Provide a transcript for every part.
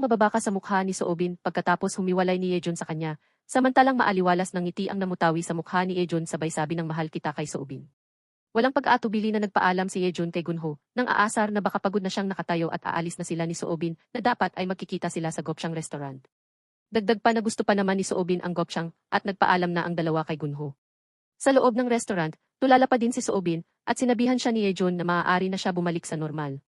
ang mababaka sa mukha ni Soobin pagkatapos humiwalay ni Yejun sa kanya, samantalang maaliwalas ng ngiti ang namutawi sa mukha ni Yejun sabay sabi ng mahal kita kay Soobin. Walang pag-aatubili na nagpaalam si Yejun kay Gunho, nang aasar na baka pagod na siyang nakatayo at aalis na sila ni Soobin na dapat ay magkikita sila sa Gopchang restaurant. Dagdag pa na gusto pa naman ni Soobin ang Gopchang at nagpaalam na ang dalawa kay Gunho. Sa loob ng restaurant, tulala pa din si Soobin at sinabihan siya ni Yejun na maaari na siya bumalik sa normal.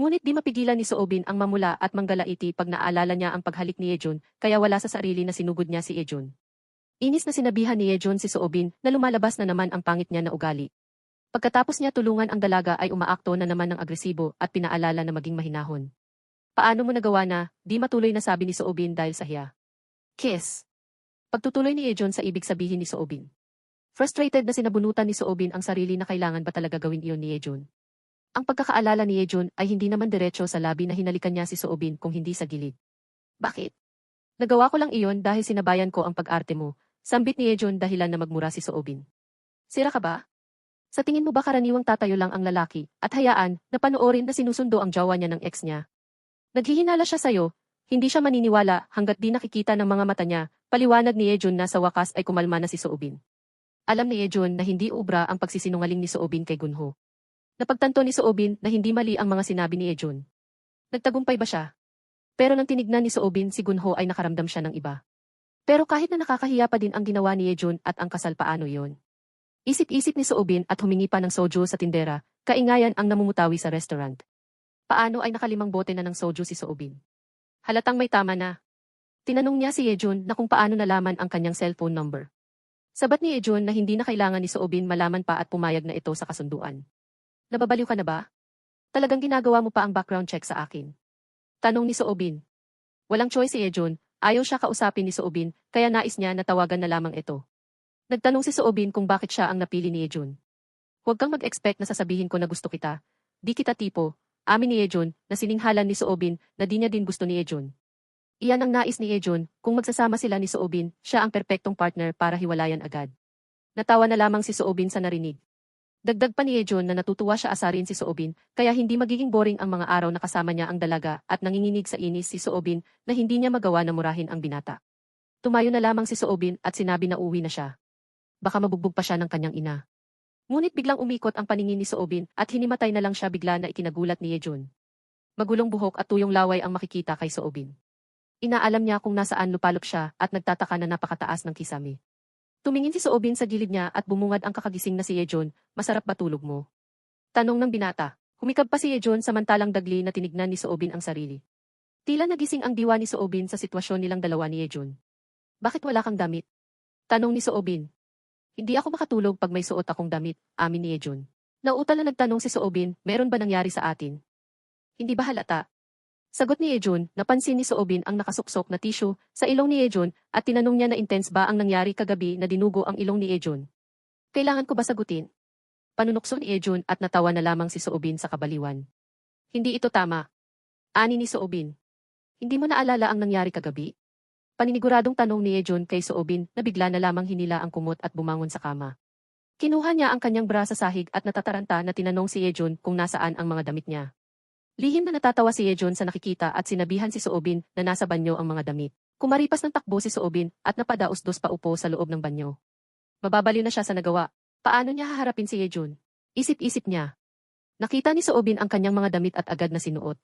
Ngunit di mapigilan ni Soobin ang mamula at manggalaiti pag naalala niya ang paghalik ni Yejun kaya wala sa sarili na sinugod niya si Yejun. Inis na sinabihan ni Yejun si Soobin na lumalabas na naman ang pangit niya na ugali. Pagkatapos niya tulungan ang dalaga ay umaakto na naman ng agresibo at pinaalala na maging mahinahon. Paano mo nagawa na, di matuloy na sabi ni Soobin dahil sa hiya. Kiss. Pagtutuloy ni Yejun sa ibig sabihin ni Soobin. Frustrated na sinabunutan ni Soobin ang sarili na kailangan ba talaga gawin iyon ni Yejun. Ang pagkakaalala ni Yejun ay hindi naman diretso sa labi na hinalikan niya si Soobin kung hindi sa gilid. Bakit? Nagawa ko lang iyon dahil sinabayan ko ang pag-arte mo, sambit ni Yejun dahilan na magmura si Soobin. Sira ka ba? Sa tingin mo ba karaniwang tatayo lang ang lalaki at hayaan na panoorin na sinusundo ang jowa niya ng ex niya? Naghihinala siya sa'yo, hindi siya maniniwala hanggat di nakikita ng mga mata niya, paliwanag ni Yejun na sa wakas ay kumalma na si Soobin. Alam ni Yejun na hindi ubra ang pagsisinungaling ni Soobin kay Gunho. Napagtanto ni Soobin na hindi mali ang mga sinabi ni Yejun. Nagtagumpay ba siya? Pero nang tinignan ni Soobin si Gunho ay nakaramdam siya ng iba. Pero kahit na nakakahiya pa din ang ginawa ni Yejun at ang kasal paano yon. Isip-isip ni Soobin at humingi pa ng soju sa tindera, kaingayan ang namumutawi sa restaurant. Paano ay nakalimang bote na ng soju si Soobin? Halatang may tama na. Tinanong niya si Yejun na kung paano nalaman ang kanyang cellphone number. Sabat ni Yejun na hindi na kailangan ni Soobin malaman pa at pumayag na ito sa kasunduan. Nababaliw ka na ba? Talagang ginagawa mo pa ang background check sa akin. Tanong ni Soobin. Walang choice si Yejun, ayaw siya kausapin ni Soobin, kaya nais niya na tawagan na lamang ito. Nagtanong si Soobin kung bakit siya ang napili ni Yejun. Huwag kang mag-expect na sasabihin ko na gusto kita. Di kita tipo, amin ni Yejun, na sininghalan ni Soobin na di niya din gusto ni Yejun. Iyan ang nais ni Yejun, kung magsasama sila ni Soobin, siya ang perpektong partner para hiwalayan agad. Natawa na lamang si Soobin sa narinig. Dagdag pa ni Yejun na natutuwa siya asarin si Soobin, kaya hindi magiging boring ang mga araw na kasama niya ang dalaga at nanginginig sa inis si Soobin na hindi niya magawa na murahin ang binata. Tumayo na lamang si Soobin at sinabi na uwi na siya baka mabugbog pa siya ng kanyang ina. Ngunit biglang umikot ang paningin ni Soobin at hinimatay na lang siya bigla na ikinagulat ni Yejun. Magulong buhok at tuyong laway ang makikita kay Soobin. Inaalam niya kung nasaan lupalop siya at nagtataka na napakataas ng kisame. Tumingin si Soobin sa gilid niya at bumungad ang kakagising na si Yejun, masarap ba tulog mo? Tanong ng binata. Humikab pa si Yejun samantalang dagli na tinignan ni Soobin ang sarili. Tila nagising ang diwa ni Soobin sa sitwasyon nilang dalawa ni Yejun. Bakit wala kang damit? Tanong ni Soobin. Hindi ako makatulog pag may suot akong damit, amin ni Ejun. Nautal na nagtanong si Soobin, meron ba nangyari sa atin? Hindi ba halata? Sagot ni Ejun, napansin ni Soobin ang nakasuksok na tissue sa ilong ni Ejun at tinanong niya na intense ba ang nangyari kagabi na dinugo ang ilong ni Ejun. Kailangan ko ba sagutin? Panunukso ni Ejun at natawa na lamang si Soobin sa kabaliwan. Hindi ito tama. Ani ni Soobin. Hindi mo naalala ang nangyari kagabi? Paniniguradong tanong ni Ejun kay Soobin na bigla na lamang hinila ang kumot at bumangon sa kama. Kinuha niya ang kanyang bra sa sahig at natataranta na tinanong si Ejun kung nasaan ang mga damit niya. Lihim na natatawa si Ejun sa nakikita at sinabihan si Soobin na nasa banyo ang mga damit. Kumaripas ng takbo si Soobin at napadaos-dos pa upo sa loob ng banyo. Mababaliw na siya sa nagawa. Paano niya haharapin si Ejun? Isip-isip niya. Nakita ni Soobin ang kanyang mga damit at agad na sinuot.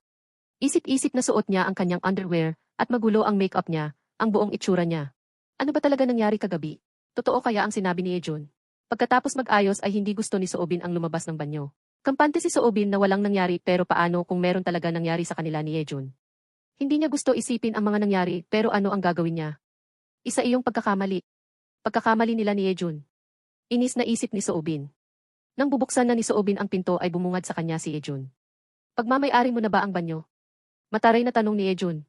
Isip-isip na suot niya ang kanyang underwear at magulo ang makeup niya ang buong itsura niya. Ano ba talaga nangyari kagabi? Totoo kaya ang sinabi ni Ejun? Pagkatapos mag-ayos ay hindi gusto ni Soobin ang lumabas ng banyo. Kampante si Soobin na walang nangyari pero paano kung meron talaga nangyari sa kanila ni Ejun? Hindi niya gusto isipin ang mga nangyari pero ano ang gagawin niya? Isa iyong pagkakamali. Pagkakamali nila ni Ejun. Inis na isip ni Soobin. Nang bubuksan na ni Soobin ang pinto ay bumungad sa kanya si Ejun. Pagmamayari mo na ba ang banyo? Mataray na tanong ni Ejun.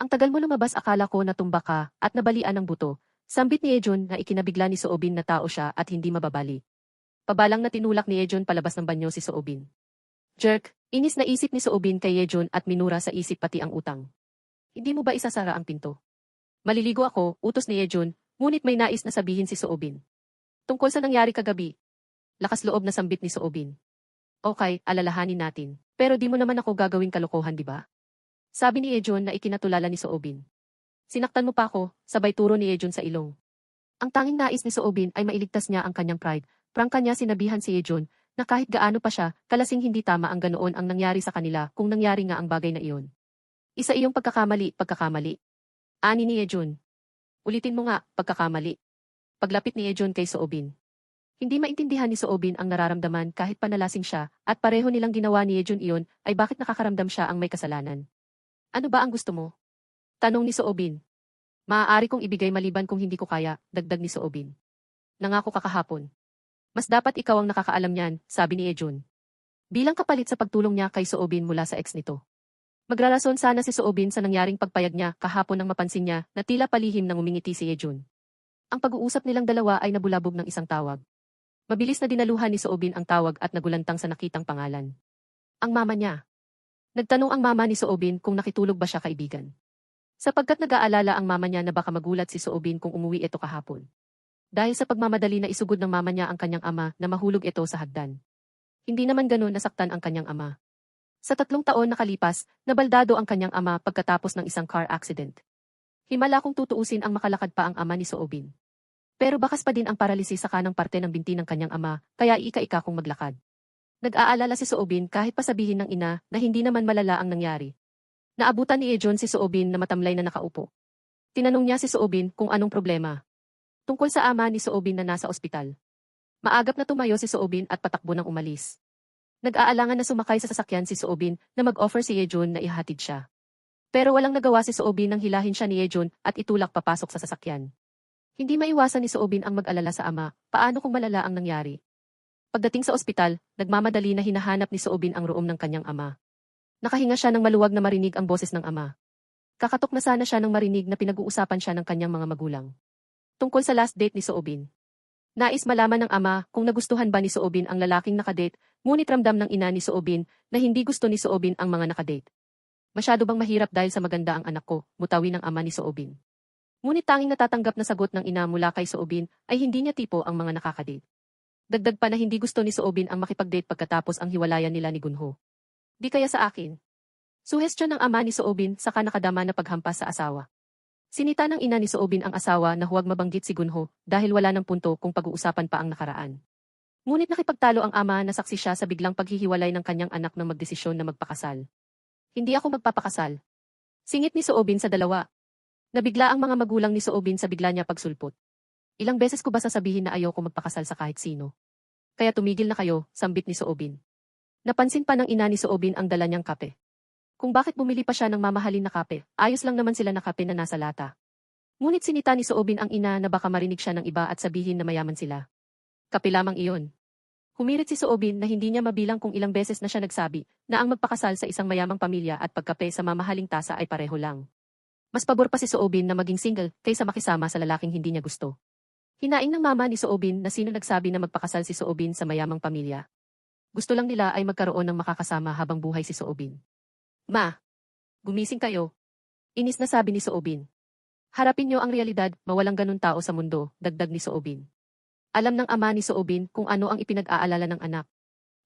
Ang tagal mo lumabas akala ko natumba ka at nabalian ng buto. Sambit ni Ejun na ikinabigla ni Soobin na tao siya at hindi mababali. Pabalang na tinulak ni Ejun palabas ng banyo si Soobin. Jerk, inis na isip ni Soobin kay Ejun at minura sa isip pati ang utang. Hindi mo ba isasara ang pinto? Maliligo ako, utos ni Ejun, ngunit may nais na sabihin si Soobin. Tungkol sa nangyari kagabi. Lakas loob na sambit ni Soobin. Okay, alalahanin natin. Pero di mo naman ako gagawing kalokohan, di ba? Sabi ni Ejon na ikinatulala ni Soobin. Sinaktan mo pa ako, sabay turo ni Ejon sa ilong. Ang tanging nais ni Soobin ay mailigtas niya ang kanyang pride. Prangka niya sinabihan si Ejon na kahit gaano pa siya, kalasing hindi tama ang ganoon ang nangyari sa kanila kung nangyari nga ang bagay na iyon. Isa iyong pagkakamali, pagkakamali. Ani ni Ejon. Ulitin mo nga, pagkakamali. Paglapit ni Ejon kay Soobin. Hindi maintindihan ni Soobin ang nararamdaman kahit panalasing siya, at pareho nilang ginawa ni Ejon iyon ay bakit nakakaramdam siya ang may kasalanan. Ano ba ang gusto mo? Tanong ni Soobin. Maaari kong ibigay maliban kung hindi ko kaya, dagdag ni Soobin. Nangako ka kahapon. Mas dapat ikaw ang nakakaalam niyan, sabi ni Ejon. Bilang kapalit sa pagtulong niya kay Soobin mula sa ex nito. Magrarason sana si Soobin sa nangyaring pagpayag niya kahapon nang mapansin niya na tila palihim nang umingiti si Ejon. Ang pag-uusap nilang dalawa ay nabulabog ng isang tawag. Mabilis na dinaluhan ni Soobin ang tawag at nagulantang sa nakitang pangalan. Ang mama niya. Nagtanong ang mama ni Soobin kung nakitulog ba siya kaibigan. Sapagkat nag-aalala ang mama niya na baka magulat si Soobin kung umuwi ito kahapon. Dahil sa pagmamadali na isugod ng mama niya ang kanyang ama na mahulog ito sa hagdan. Hindi naman ganun nasaktan ang kanyang ama. Sa tatlong taon nakalipas, nabaldado ang kanyang ama pagkatapos ng isang car accident. Himala kung tutuusin ang makalakad pa ang ama ni Soobin. Pero bakas pa din ang paralisis sa kanang parte ng binti ng kanyang ama, kaya ika-ika kung maglakad. Nag-aalala si Soobin kahit pasabihin ng ina na hindi naman malala ang nangyari. Naabutan ni Ejon si Soobin na matamlay na nakaupo. Tinanong niya si Soobin kung anong problema. Tungkol sa ama ni Soobin na nasa ospital. Maagap na tumayo si Soobin at patakbo ng umalis. Nag-aalangan na sumakay sa sasakyan si Soobin na mag-offer si Ejon na ihatid siya. Pero walang nagawa si Soobin nang hilahin siya ni Ejon at itulak papasok sa sasakyan. Hindi maiwasan ni Soobin ang mag-alala sa ama, paano kung malala ang nangyari. Pagdating sa ospital, nagmamadali na hinahanap ni Soobin ang room ng kanyang ama. Nakahinga siya ng maluwag na marinig ang boses ng ama. Kakatok na sana siya ng marinig na pinag-uusapan siya ng kanyang mga magulang. Tungkol sa last date ni Soobin. Nais malaman ng ama kung nagustuhan ba ni Soobin ang lalaking nakadate, ngunit ramdam ng ina ni Soobin na hindi gusto ni Soobin ang mga nakadate. Masyado bang mahirap dahil sa maganda ang anak ko, mutawi ng ama ni Soobin. Ngunit tanging natatanggap na sagot ng ina mula kay Soobin ay hindi niya tipo ang mga nakakadate. Dagdag pa na hindi gusto ni Soobin ang makipag-date pagkatapos ang hiwalayan nila ni Gunho. Di kaya sa akin. Suhestyon ng ama ni Soobin sa kanakadama na paghampas sa asawa. Sinita ng ina ni Soobin ang asawa na huwag mabanggit si Gunho dahil wala ng punto kung pag-uusapan pa ang nakaraan. Ngunit nakipagtalo ang ama na saksi siya sa biglang paghihiwalay ng kanyang anak na magdesisyon na magpakasal. Hindi ako magpapakasal. Singit ni Soobin sa dalawa, Nabigla ang mga magulang ni Soobin sa bigla niya pagsulpot. Ilang beses ko ba sasabihin na ayoko magpakasal sa kahit sino? Kaya tumigil na kayo, sambit ni Soobin. Napansin pa ng ina ni Soobin ang dala niyang kape. Kung bakit bumili pa siya ng mamahalin na kape, ayos lang naman sila na kape na nasa lata. Ngunit sinita ni Soobin ang ina na baka marinig siya ng iba at sabihin na mayaman sila. Kape lamang iyon. Humirit si Soobin na hindi niya mabilang kung ilang beses na siya nagsabi na ang magpakasal sa isang mayamang pamilya at pagkape sa mamahaling tasa ay pareho lang. Mas pabor pa si Soobin na maging single kaysa makisama sa lalaking hindi niya gusto. Hinaing ng mama ni Soobin na sino nagsabi na magpakasal si Soobin sa mayamang pamilya. Gusto lang nila ay magkaroon ng makakasama habang buhay si Soobin. Ma, gumising kayo. Inis na sabi ni Soobin. Harapin niyo ang realidad, mawalang ganun tao sa mundo, dagdag ni Soobin. Alam ng ama ni Soobin kung ano ang ipinag-aalala ng anak.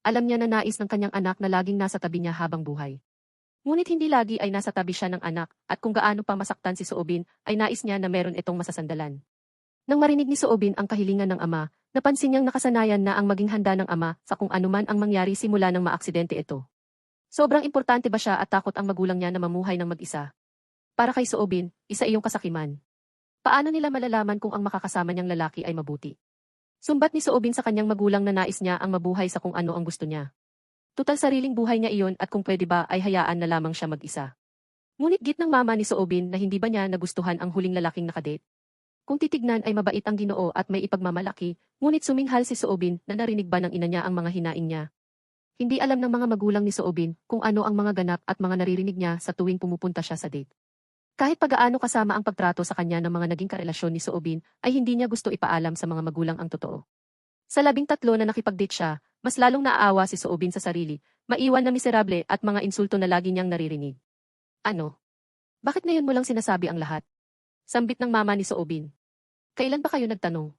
Alam niya na nais ng kanyang anak na laging nasa tabi niya habang buhay. Ngunit hindi lagi ay nasa tabi siya ng anak at kung gaano pa masaktan si Soobin ay nais niya na meron itong masasandalan. Nang marinig ni Soobin ang kahilingan ng ama, napansin niyang nakasanayan na ang maging handa ng ama sa kung anuman ang mangyari simula ng maaksidente ito. Sobrang importante ba siya at takot ang magulang niya na mamuhay ng mag-isa? Para kay Soobin, isa iyong kasakiman. Paano nila malalaman kung ang makakasama niyang lalaki ay mabuti? Sumbat ni Soobin sa kanyang magulang na nais niya ang mabuhay sa kung ano ang gusto niya. Tutal sariling buhay niya iyon at kung pwede ba ay hayaan na lamang siya mag-isa. Ngunit git ng mama ni Soobin na hindi ba niya nagustuhan ang huling lalaking nakadate? Kung titignan ay mabait ang ginoo at may ipagmamalaki, ngunit suminghal si Soobin na narinig ba ng ina niya ang mga hinaing niya. Hindi alam ng mga magulang ni Soobin kung ano ang mga ganap at mga naririnig niya sa tuwing pumupunta siya sa date. Kahit pagaano kasama ang pagtrato sa kanya ng mga naging karelasyon ni Soobin, ay hindi niya gusto ipaalam sa mga magulang ang totoo. Sa labing tatlo na nakipag-date siya, mas lalong naaawa si Soobin sa sarili, maiwan na miserable at mga insulto na lagi niyang naririnig. Ano? Bakit ngayon mo lang sinasabi ang lahat? Sambit ng mama ni Soobin. Kailan ba kayo nagtanong?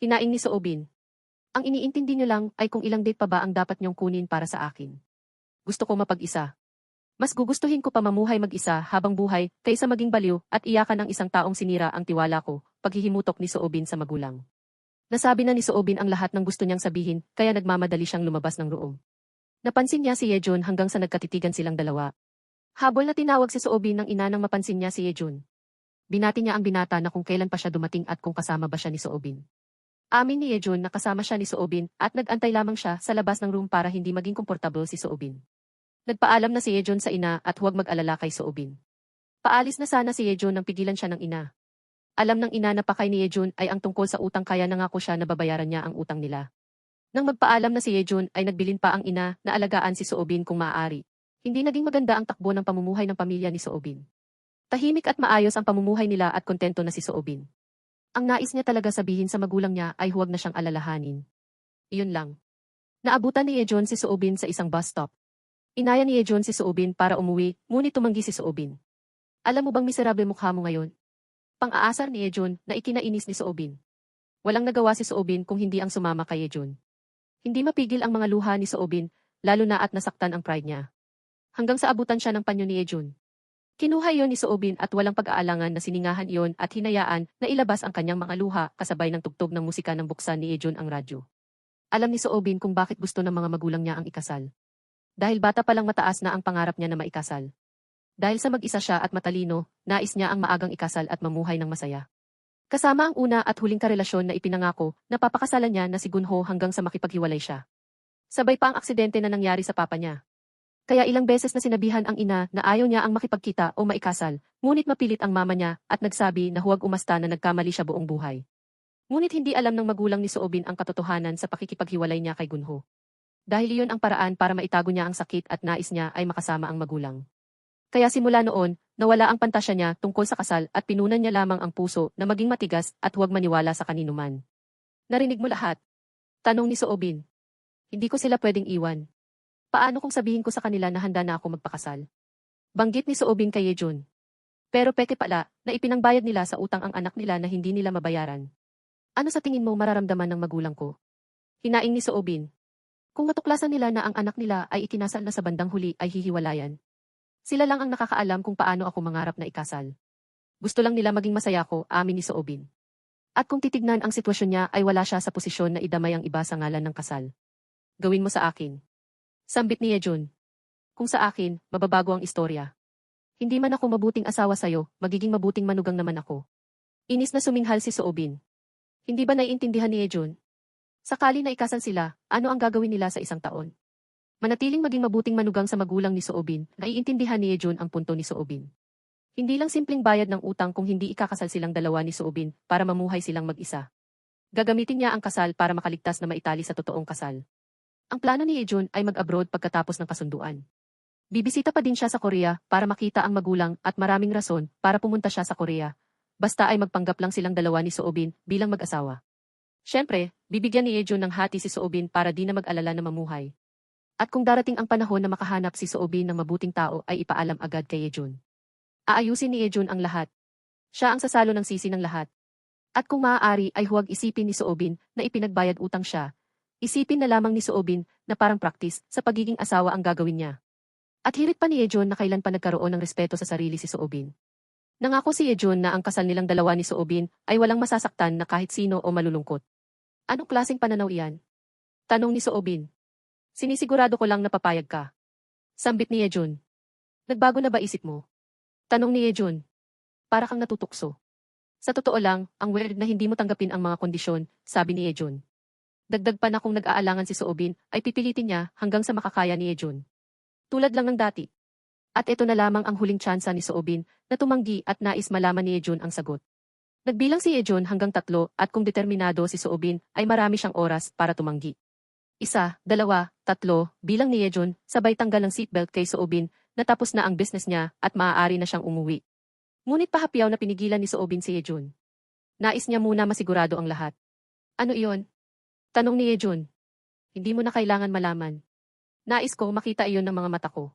Hinaing ni Soobin. Ang iniintindi niyo lang ay kung ilang date pa ba ang dapat niyong kunin para sa akin. Gusto ko mapag-isa. Mas gugustuhin ko pa mamuhay mag-isa habang buhay kaysa maging baliw at iyakan ng isang taong sinira ang tiwala ko, paghihimutok ni Soobin sa magulang. Nasabi na ni Soobin ang lahat ng gusto niyang sabihin kaya nagmamadali siyang lumabas ng room. Napansin niya si Yejun hanggang sa nagkatitigan silang dalawa. Habol na tinawag si Soobin ng ina nang mapansin niya si Yejun. Binati niya ang binata na kung kailan pa siya dumating at kung kasama ba siya ni Soobin. Amin ni Yejun na kasama siya ni Soobin at nag-antay lamang siya sa labas ng room para hindi maging komportable si Soobin. Nagpaalam na si Yejun sa ina at huwag mag-alala kay Soobin. Paalis na sana si Yejun nang pigilan siya ng ina. Alam ng ina na pakay ni Yejun ay ang tungkol sa utang kaya nangako siya na babayaran niya ang utang nila. Nang magpaalam na si Yejun ay nagbilin pa ang ina na alagaan si Soobin kung maaari. Hindi naging maganda ang takbo ng pamumuhay ng pamilya ni Soobin. Tahimik at maayos ang pamumuhay nila at kontento na si Soobin. Ang nais niya talaga sabihin sa magulang niya ay huwag na siyang alalahanin. Iyon lang. Naabutan ni Yejon si Soobin sa isang bus stop. Inaya ni Yejon si Soobin para umuwi, ngunit tumanggi si Soobin. Alam mo bang miserable mukha mo ngayon? Pang-aasar ni Yejon na ikinainis ni Soobin. Walang nagawa si Soobin kung hindi ang sumama kay Yejon. Hindi mapigil ang mga luha ni Soobin, lalo na at nasaktan ang pride niya. Hanggang sa abutan siya ng panyo ni Yejon. Kinuha iyon ni Soobin at walang pag-aalangan na siningahan iyon at hinayaan na ilabas ang kanyang mga luha kasabay ng tugtog ng musika ng buksan ni Yejon ang radyo. Alam ni Soobin kung bakit gusto ng mga magulang niya ang ikasal. Dahil bata pa lang mataas na ang pangarap niya na maikasal. Dahil sa mag-isa siya at matalino, nais niya ang maagang ikasal at mamuhay ng masaya. Kasama ang una at huling karelasyon na ipinangako, napapakasalan niya na si Gunho hanggang sa makipaghiwalay siya. Sabay pa ang aksidente na nangyari sa papa niya. Kaya ilang beses na sinabihan ang ina na ayaw niya ang makipagkita o maikasal, ngunit mapilit ang mama niya at nagsabi na huwag umasta na nagkamali siya buong buhay. Ngunit hindi alam ng magulang ni Soobin ang katotohanan sa pakikipaghiwalay niya kay Gunho. Dahil iyon ang paraan para maitago niya ang sakit at nais niya ay makasama ang magulang. Kaya simula noon, nawala ang pantasya niya tungkol sa kasal at pinunan niya lamang ang puso na maging matigas at huwag maniwala sa kanino man. Narinig mo lahat? Tanong ni Soobin. Hindi ko sila pwedeng iwan. Paano kung sabihin ko sa kanila na handa na ako magpakasal? Banggit ni Soobin kay Yejun. Pero peke pala, na ipinangbayad nila sa utang ang anak nila na hindi nila mabayaran. Ano sa tingin mo mararamdaman ng magulang ko? Hinaing ni Soobin. Kung matuklasan nila na ang anak nila ay ikinasal na sa bandang huli ay hihiwalayan. Sila lang ang nakakaalam kung paano ako mangarap na ikasal. Gusto lang nila maging masaya ko, amin ni Soobin. At kung titignan ang sitwasyon niya ay wala siya sa posisyon na idamay ang iba sa ngalan ng kasal. Gawin mo sa akin. Sambit ni Yejun. Kung sa akin, mababago ang istorya. Hindi man ako mabuting asawa sa'yo, magiging mabuting manugang naman ako. Inis na suminghal si Soobin. Hindi ba naiintindihan ni Yejun? Sakali na ikasal sila, ano ang gagawin nila sa isang taon? Manatiling maging mabuting manugang sa magulang ni Soobin, naiintindihan ni Yejun ang punto ni Soobin. Hindi lang simpleng bayad ng utang kung hindi ikakasal silang dalawa ni Soobin para mamuhay silang mag-isa. Gagamitin niya ang kasal para makaligtas na maitali sa totoong kasal. Ang plano ni Yejun ay mag-abroad pagkatapos ng kasunduan. Bibisita pa din siya sa Korea para makita ang magulang at maraming rason para pumunta siya sa Korea. Basta ay magpanggap lang silang dalawa ni Soobin bilang mag-asawa. Siyempre, bibigyan ni Yejun ng hati si Soobin para di na mag-alala na mamuhay. At kung darating ang panahon na makahanap si Soobin ng mabuting tao ay ipaalam agad kay Yejun. Aayusin ni Yejun ang lahat. Siya ang sasalo ng sisi ng lahat. At kung maaari ay huwag isipin ni Soobin na ipinagbayad utang siya. Isipin na lamang ni Soobin na parang practice sa pagiging asawa ang gagawin niya. At hirit pa ni Yejun na kailan pa nagkaroon ng respeto sa sarili si Soobin. Nangako si Yejun na ang kasal nilang dalawa ni Soobin ay walang masasaktan na kahit sino o malulungkot. Anong klaseng pananaw iyan? Tanong ni Soobin. Sinisigurado ko lang na papayag ka. Sambit ni Yejun. Nagbago na ba isip mo? Tanong ni Yejun. Para kang natutukso. Sa totoo lang, ang weird na hindi mo tanggapin ang mga kondisyon, sabi ni Yejun. Dagdag pa na kung nag-aalangan si Soobin, ay pipilitin niya hanggang sa makakaya ni Yejun. Tulad lang ng dati. At ito na lamang ang huling tsansa ni Soobin na tumanggi at nais malaman ni Yejun ang sagot. Nagbilang si Yejun hanggang tatlo at kung determinado si Soobin ay marami siyang oras para tumanggi. Isa, dalawa, tatlo, bilang ni Yejun, sabay tanggal ng seatbelt kay Soobin, natapos na ang business niya at maaari na siyang umuwi. Ngunit pahapyaw na pinigilan ni Soobin si Yejun. Nais niya muna masigurado ang lahat. Ano iyon? Tanong ni Yejun. Hindi mo na kailangan malaman. Nais ko makita iyon ng mga mata ko.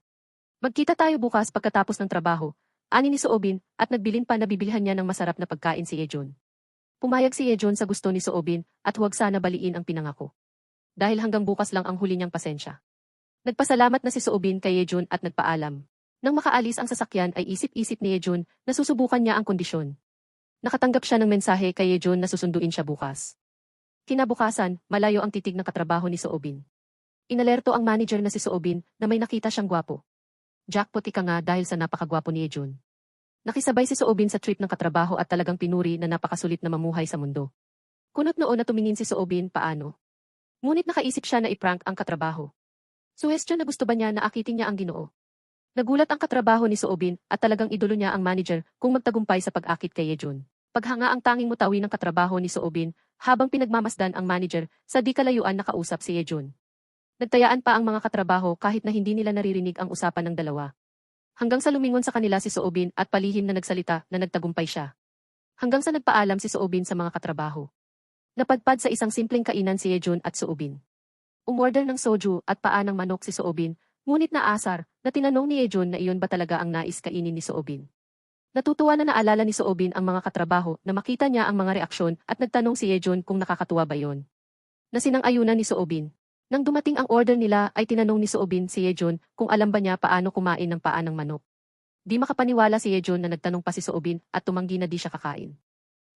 Magkita tayo bukas pagkatapos ng trabaho, ani ni Soobin at nagbilin pa na bibilhan niya ng masarap na pagkain si Yejun. Pumayag si Yejun sa gusto ni Soobin at huwag sana baliin ang pinangako dahil hanggang bukas lang ang huli niyang pasensya. Nagpasalamat na si Soobin kay Yejun at nagpaalam. Nang makaalis ang sasakyan ay isip-isip ni Yejun na susubukan niya ang kondisyon. Nakatanggap siya ng mensahe kay Yejun na susunduin siya bukas. Kinabukasan, malayo ang titig ng katrabaho ni Soobin. Inalerto ang manager na si Soobin na may nakita siyang gwapo. Jackpot ika nga dahil sa napakagwapo ni Yejun. Nakisabay si Soobin sa trip ng katrabaho at talagang pinuri na napakasulit na mamuhay sa mundo. Kunot noon na tumingin si Soobin paano. Ngunit nakaisip siya na iprank ang katrabaho. Suwestyon na gusto ba niya na akitin niya ang ginoo. Nagulat ang katrabaho ni Soobin at talagang idolo niya ang manager kung magtagumpay sa pag-akit kay Yejun. Paghanga ang tanging mutawi ng katrabaho ni Soobin habang pinagmamasdan ang manager sa di kalayuan nakausap si Yejun. Nagtayaan pa ang mga katrabaho kahit na hindi nila naririnig ang usapan ng dalawa. Hanggang sa lumingon sa kanila si Soobin at palihim na nagsalita na nagtagumpay siya. Hanggang sa nagpaalam si Soobin sa mga katrabaho. Napadpad sa isang simpleng kainan si Yejun at Soobin. Umorder ng soju at paa ng manok si Soobin, ngunit naasar na tinanong ni Yejun na iyon ba talaga ang nais kainin ni Soobin. Natutuwa na naalala ni Soobin ang mga katrabaho na makita niya ang mga reaksyon at nagtanong si Yejun kung nakakatuwa ba yon. Nasinang ayunan ni Soobin. Nang dumating ang order nila ay tinanong ni Soobin si Yejun kung alam ba niya paano kumain ng paa ng manok. Di makapaniwala si Yejun na nagtanong pa si Soobin at tumanggi na di siya kakain.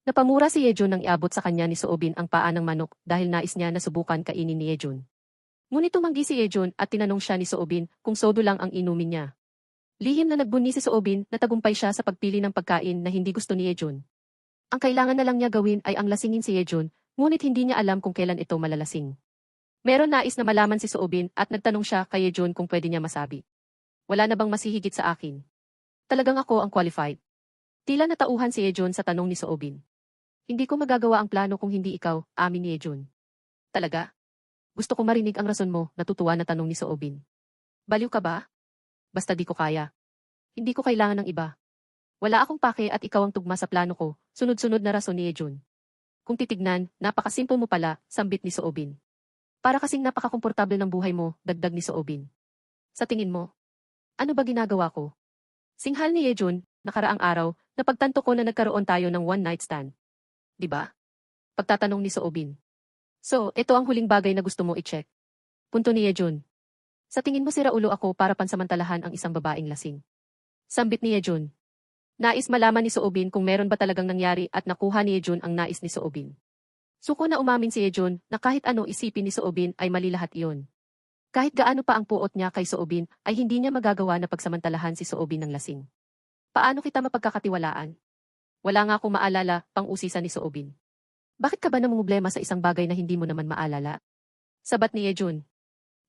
Napamura si Yejun nang iabot sa kanya ni Soobin ang paa ng manok dahil nais niya na subukan kainin ni Yejun. Ngunit tumanggi si Yejun at tinanong siya ni Soobin kung sodo lang ang inumin niya. Lihim na nagbunyi si Soobin na tagumpay siya sa pagpili ng pagkain na hindi gusto ni Yejun. Ang kailangan na lang niya gawin ay ang lasingin si Yejun, ngunit hindi niya alam kung kailan ito malalasing. Meron nais na malaman si Soobin at nagtanong siya kay Yejun kung pwede niya masabi. Wala na bang masihigit sa akin? Talagang ako ang qualified. Tila natauhan si Yejun sa tanong ni Soobin. Hindi ko magagawa ang plano kung hindi ikaw, amin ni Yejun. Talaga? Gusto ko marinig ang rason mo, natutuwa na tanong ni Soobin. Baliw ka ba? Basta di ko kaya. Hindi ko kailangan ng iba. Wala akong pake at ikaw ang tugma sa plano ko, sunod-sunod na rason ni Ejun. Kung titignan, napakasimple mo pala, sambit ni Soobin. Para kasing napakakomportable ng buhay mo, dagdag ni Soobin. Sa tingin mo, ano ba ginagawa ko? Singhal ni Yejun, nakaraang araw, napagtanto ko na nagkaroon tayo ng one night stand. Ba? Pagtatanong ni Soobin. So, ito ang huling bagay na gusto mo i-check. Punto ni Yejun. Sa tingin mo sira ulo ako para pansamantalahan ang isang babaeng lasing. Sambit ni Yejun. Nais malaman ni Soobin kung meron ba talagang nangyari at nakuha ni Yejun ang nais ni Soobin. Suko na umamin si Yejun na kahit ano isipin ni Soobin ay mali lahat iyon. Kahit gaano pa ang puot niya kay Soobin ay hindi niya magagawa na pagsamantalahan si Soobin ng lasing. Paano kita mapagkakatiwalaan? Wala nga akong maalala pang usisa ni Soobin. Bakit ka ba namumblema sa isang bagay na hindi mo naman maalala? Sabat ni Yejun.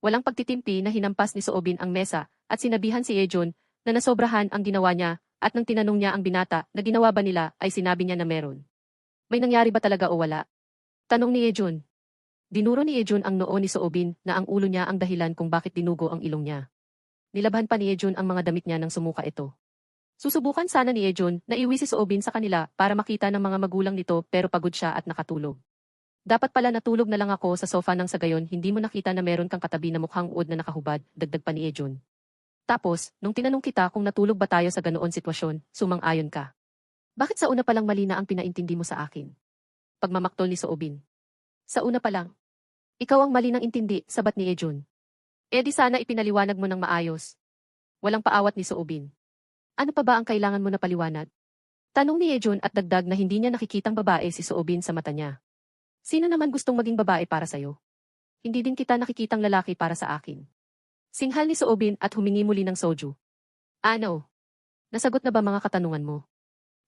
Walang pagtitimpi na hinampas ni Soobin ang mesa at sinabihan si Yejun na nasobrahan ang ginawa niya at nang tinanong niya ang binata na ginawa ba nila ay sinabi niya na meron. May nangyari ba talaga o wala? Tanong ni Yejun. Dinuro ni Yejun ang noo ni Soobin na ang ulo niya ang dahilan kung bakit dinugo ang ilong niya. Nilabhan pa ni Yejun ang mga damit niya nang sumuka ito. Susubukan sana ni Ejun na iwi si Soobin sa kanila para makita ng mga magulang nito pero pagod siya at nakatulog. Dapat pala natulog na lang ako sa sofa nang sa gayon hindi mo nakita na meron kang katabi na mukhang uod na nakahubad, dagdag pa ni Ejun. Tapos, nung tinanong kita kung natulog ba tayo sa ganoon sitwasyon, sumang-ayon ka. Bakit sa una pa lang mali na ang pinaintindi mo sa akin? Pagmamaktol ni Soobin. Sa una pa lang. Ikaw ang mali ng intindi, sabat ni Ejun. E di sana ipinaliwanag mo ng maayos. Walang paawat ni Soobin. Ano pa ba ang kailangan mo na paliwanag? Tanong ni Ejun at dagdag na hindi niya nakikitang babae si Soobin sa mata niya. Sino naman gustong maging babae para sa'yo? Hindi din kita nakikitang lalaki para sa akin. Singhal ni Soobin at humingi muli ng soju. Ano? Nasagot na ba mga katanungan mo?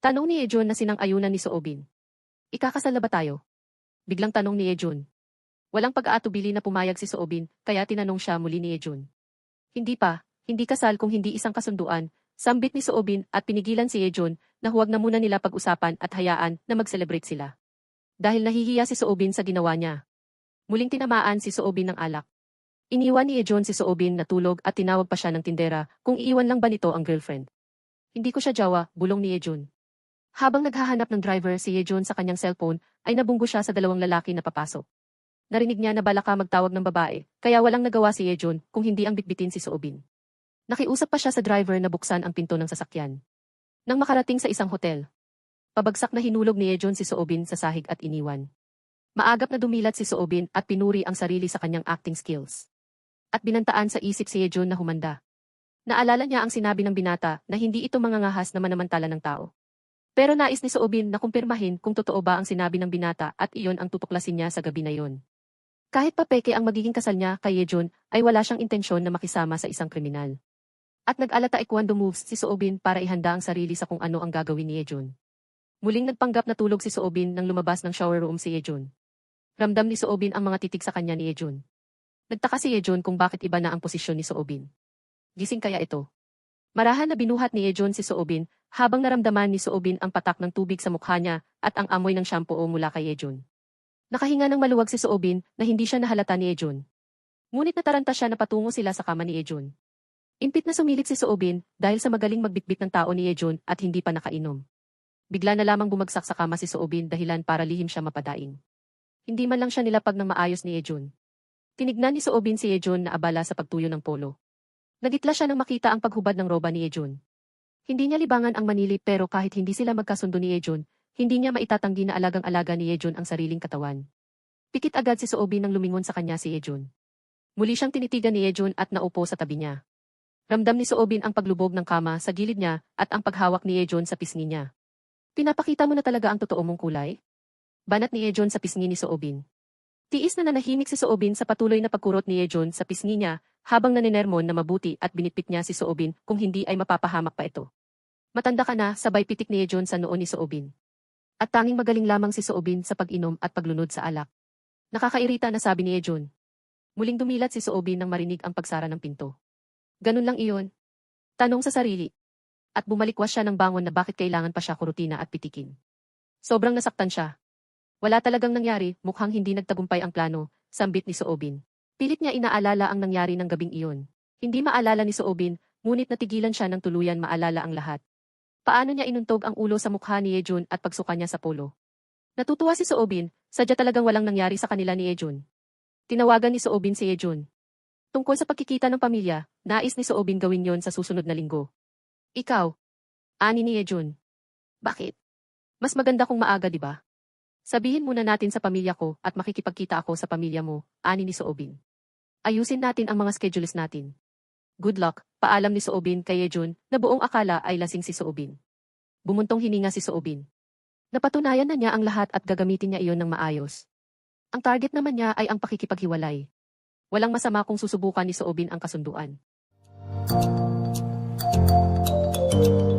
Tanong ni Ejun na sinang ayunan ni Soobin. Ikakasal ba tayo? Biglang tanong ni Ejun. Walang pag-aatubili na pumayag si Soobin, kaya tinanong siya muli ni Ejun. Hindi pa, hindi kasal kung hindi isang kasunduan, Sambit ni Soobin at pinigilan si Yejun na huwag na muna nila pag-usapan at hayaan na mag-celebrate sila. Dahil nahihiya si Soobin sa ginawa niya. Muling tinamaan si Soobin ng alak. Iniwan ni Yejun si Soobin na tulog at tinawag pa siya ng tindera kung iiwan lang ba nito ang girlfriend. Hindi ko siya jawa, bulong ni Yejun. Habang naghahanap ng driver si Yejun sa kanyang cellphone, ay nabunggo siya sa dalawang lalaki na papasok. Narinig niya na balaka magtawag ng babae, kaya walang nagawa si Yejun kung hindi ang bitbitin si Soobin. Nakiusap pa siya sa driver na buksan ang pinto ng sasakyan. Nang makarating sa isang hotel, pabagsak na hinulog ni Ejon si Soobin sa sahig at iniwan. Maagap na dumilat si Soobin at pinuri ang sarili sa kanyang acting skills. At binantaan sa isip si Ejon na humanda. Naalala niya ang sinabi ng binata na hindi ito mangangahas na manamantala ng tao. Pero nais ni Soobin na kumpirmahin kung totoo ba ang sinabi ng binata at iyon ang tutuklasin niya sa gabi na yon. Kahit pa peke ang magiging kasal niya kay Yejun, ay wala siyang intensyon na makisama sa isang kriminal. At nag-alata taekwondo moves si Soobin para ihanda ang sarili sa kung ano ang gagawin ni Yejun. Muling nagpanggap na tulog si Soobin nang lumabas ng shower room si Yejun. Ramdam ni Soobin ang mga titig sa kanya ni Yejun. Nagtaka si Yejun kung bakit iba na ang posisyon ni Soobin. Gising kaya ito. Marahan na binuhat ni Yejun si Soobin habang naramdaman ni Soobin ang patak ng tubig sa mukha niya at ang amoy ng shampoo mula kay Yejun. Nakahinga ng maluwag si Soobin na hindi siya nahalata ni Yejun. Ngunit nataranta siya na patungo sila sa kama ni Yejun. Impit na sumilit si Soobin dahil sa magaling magbitbit ng tao ni Yejun at hindi pa nakainom. Bigla na lamang bumagsak sa kama si Soobin dahilan para lihim siya mapadaing. Hindi man lang siya nilapag ng maayos ni Yejun. Tinignan ni Soobin si Yejun na abala sa pagtuyo ng polo. Nagitla siya nang makita ang paghubad ng roba ni Yejun. Hindi niya libangan ang manilip pero kahit hindi sila magkasundo ni Yejun, hindi niya maitatanggi na alagang-alaga ni Yejun ang sariling katawan. Pikit agad si Soobin nang lumingon sa kanya si Yejun. Muli siyang tinitigan ni Yejun at naupo sa tabi niya. Ramdam ni Soobin ang paglubog ng kama sa gilid niya at ang paghawak ni Yejun sa pisngi niya. Pinapakita mo na talaga ang totoo mong kulay? Banat ni Yejun sa pisngi ni Soobin. Tiis na nanahimik si Soobin sa patuloy na pagkurot ni Yejun sa pisngi niya habang naninermon na mabuti at binitpit niya si Soobin kung hindi ay mapapahamak pa ito. Matanda ka na, sabay pitik ni Yejun sa noon ni Soobin. At tanging magaling lamang si Soobin sa pag-inom at paglunod sa alak. Nakakairita na sabi ni Yejun. Muling dumilat si Soobin nang marinig ang pagsara ng pinto. Ganun lang iyon. Tanong sa sarili. At bumalikwas siya ng bangon na bakit kailangan pa siya kurutina at pitikin. Sobrang nasaktan siya. Wala talagang nangyari, mukhang hindi nagtagumpay ang plano, sambit ni Soobin. Pilit niya inaalala ang nangyari ng gabing iyon. Hindi maalala ni Soobin, ngunit natigilan siya ng tuluyan maalala ang lahat. Paano niya inuntog ang ulo sa mukha ni Yejun at pagsuka niya sa polo. Natutuwa si Soobin, sadya talagang walang nangyari sa kanila ni Yejun. Tinawagan ni Soobin si Yejun. Tungkol sa pagkikita ng pamilya, nais ni Soobin gawin yon sa susunod na linggo. Ikaw. Ani ni Yejun. Bakit? Mas maganda kung maaga, di ba? Sabihin muna natin sa pamilya ko at makikipagkita ako sa pamilya mo, ani ni Soobin. Ayusin natin ang mga schedules natin. Good luck, paalam ni Soobin kay Yejun na buong akala ay lasing si Soobin. Bumuntong hininga si Soobin. Napatunayan na niya ang lahat at gagamitin niya iyon ng maayos. Ang target naman niya ay ang pakikipaghiwalay. Walang masama kung susubukan ni Soobin ang kasunduan. Thank you.